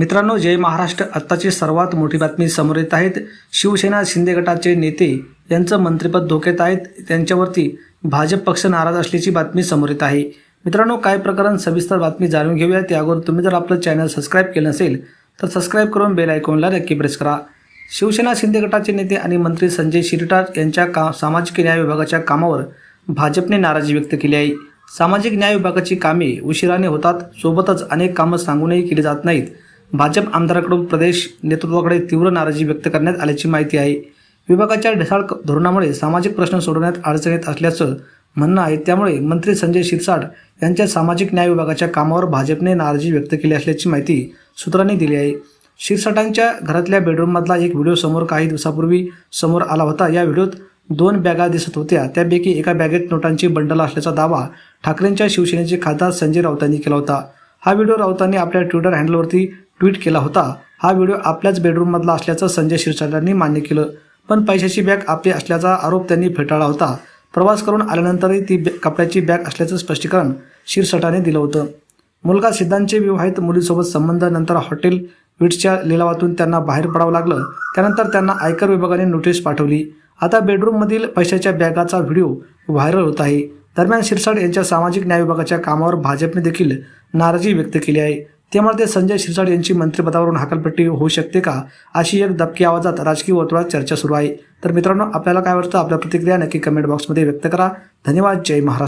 मित्रांनो जय महाराष्ट्र. आत्ताची सर्वात मोठी बातमी समोर येत आहेत. शिवसेना शिंदे गटाचे नेते यांचं मंत्रिपद धोक्यात आहेत. त्यांच्यावरती भाजप पक्ष नाराज असल्याची बातमी समोर येत आहे. मित्रांनो काय प्रकरण सविस्तर बातमी जाणून घेऊया. त्यावर तुम्ही जर आपलं चॅनल सबस्क्राईब केलं नसेल तर सबस्क्राईब करून बेल आयकॉनला नक्की प्रेस करा. शिवसेना शिंदे गटाचे नेते आणि मंत्री संजय शिरटार यांच्या का सामाजिक न्याय विभागाच्या कामावर भाजपने नाराजी व्यक्त केली आहे. सामाजिक न्याय विभागाची कामे उशिराने होतात. सोबतच अनेक कामं सांगूनही केली जात नाहीत. भाजप आमदाराकडून प्रदेश नेतृत्वाकडे तीव्र नाराजी व्यक्त करण्यात आल्याची माहिती आहे. विभागाच्या ढसाळ धोरणामुळे सामाजिक प्रश्न सोडवण्यात अडचणीत असल्याचं म्हणणं आहे. त्यामुळे मंत्री संजय शिरसाट यांच्या सामाजिक न्याय विभागाच्या कामावर भाजपने नाराजी व्यक्त केली असल्याची माहिती सूत्रांनी दिली आहे. शिरसाटांच्या घरातल्या बेडरूममधला एक व्हिडिओ समोर काही दिवसापूर्वी समोर आला होता. या व्हिडिओत दोन बॅगा दिसत होत्या. त्यापैकी एका बॅगेत नोटांची बंडल असल्याचा दावा ठाकरेंच्या शिवसेनेचे खासदार संजय राऊतांनी केला होता. हा व्हिडिओ राऊतांनी आपल्या ट्विटर हँडलवरती ट्विट केला होता. हा व्हिडिओ आपल्याच बेडरूममधला असल्याचं संजय शिरसाटांनी मान्य केलं. पण पैशाची बॅग आपली असल्याचा आरोप त्यांनी फेटाळला होता. प्रवास करून आल्यानंतरही ती बॅ- कपड्याची बॅग असल्याचं स्पष्टीकरण शिरसाटाने दिलं होतं. मुलगा सिद्धांतचे विवाहित मुलीसोबत संबंध नंतर हॉटेल विट्सच्या लिलावातून त्यांना बाहेर पडावं लागलं. त्यानंतर त्यांना आयकर विभागाने नोटीस पाठवली. आता बेडरूममधील पैशाच्या बॅगाचा व्हिडिओ व्हायरल होत आहे. दरम्यान शिरसाट यांच्या सामाजिक न्याय विभागाच्या कामावर भाजपने देखील नाराजी व्यक्त केली आहे. त्यामुळे ते संजय शिरसाट यांची मंत्रिपदावरून हाकलपट्टी होऊ शकते का? अशी एक दबकी आवाजात राजकीय वर्तुळात चर्चा सुरू आहे. तर मित्रांनो आपल्याला काय वाटतं? आपल्या प्रतिक्रिया नक्की कमेंट बॉक्समध्ये व्यक्त करा. धन्यवाद. जय महाराष्ट्र.